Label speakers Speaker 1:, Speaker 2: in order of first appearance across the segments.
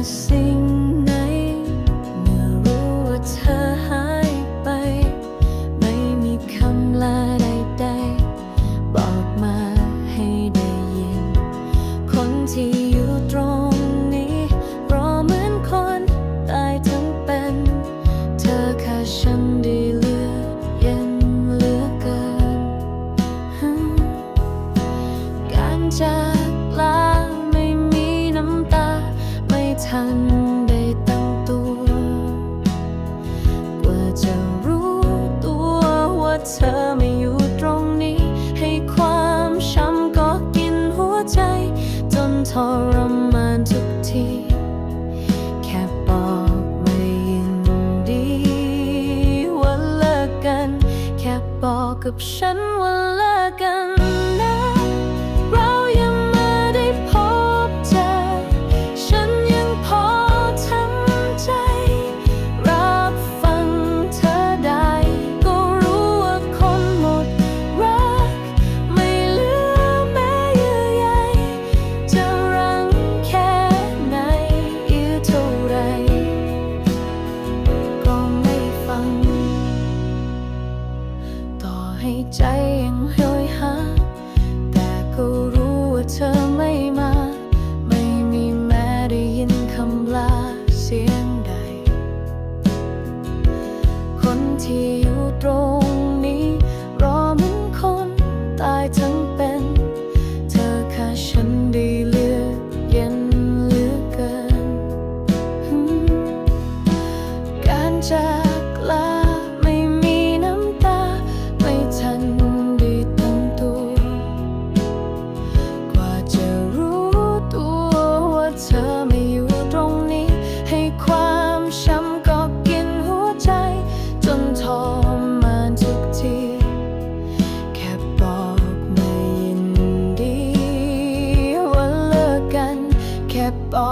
Speaker 1: ว่าสิ่งไหน เมื่อรู้ว่าเธอหายไป ไม่มีคำลาใดๆบอกมาให้ได้ยิน คนที่อยู่ตรงนี้ รอเหมือนคนตายทั้งเป็น เธอแค่ฉันได้เลือเย็นเหลือเกิน การจา ทันได้ตั้งตัว กว่าจะรู้ตัวว่าเธอไม่อยู่ตรงนี้ ให้ความช้ำก็กินหัวใจ จนทรมานทุกที แค่บอกไม่ยินดีว่าเลิกกัน แค่บอกกับฉันว่าเลิกกัน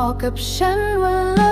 Speaker 1: อกกับฉันว่า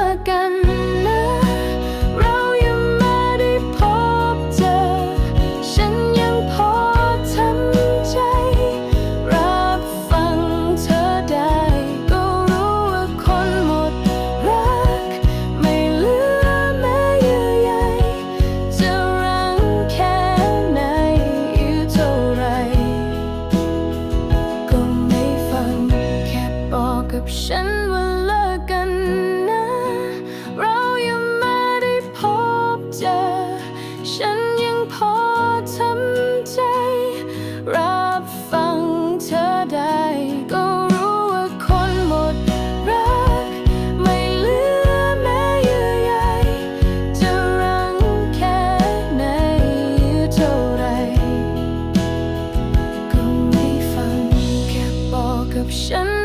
Speaker 1: deception